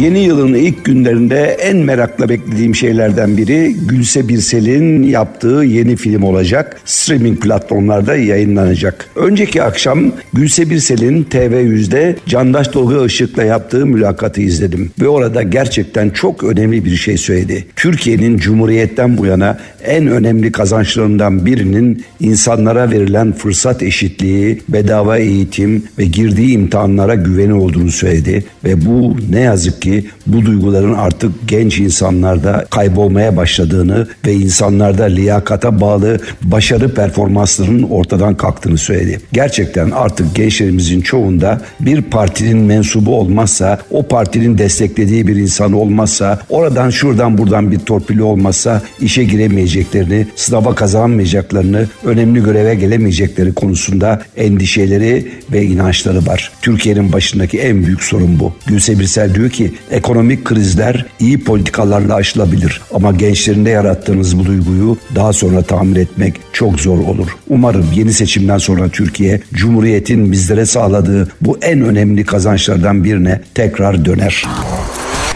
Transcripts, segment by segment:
Yeni yılın ilk günlerinde en merakla beklediğim şeylerden biri Gülse Birsel'in yaptığı yeni film olacak. Streaming platformlarda yayınlanacak. Önceki akşam Gülse Birsel'in TV100'de Candaş Tolga Işık'la yaptığı mülakatı izledim. Ve orada gerçekten çok önemli bir şey söyledi. Türkiye'nin Cumhuriyet'ten bu yana en önemli kazançlarından birinin insanlara verilen fırsat eşitliği, bedava eğitim ve girdiği imtihanlara güveni olduğunu söyledi. Ve bu ne yazık ki bu duyguların artık genç insanlarda kaybolmaya başladığını ve insanlarda liyakata bağlı başarı performanslarının ortadan kalktığını söyledi. Gerçekten artık gençlerimizin çoğunda bir partinin mensubu olmazsa, o partinin desteklediği bir insan olmazsa, oradan şuradan buradan bir torpili olmazsa işe giremeyeceklerini, sınava kazanamayacaklarını, önemli göreve gelemeyecekleri konusunda endişeleri ve inançları var. Türkiye'nin başındaki en büyük sorun bu. Gülse Birsel diyor ki ekonomik krizler iyi politikalarla aşılabilir ama gençlerinde yarattığınız bu duyguyu daha sonra tamir etmek çok zor olur. Umarım yeni seçimden sonra Türkiye Cumhuriyet'in bizlere sağladığı bu en önemli kazançlardan birine tekrar döner.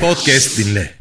Podcast dinle.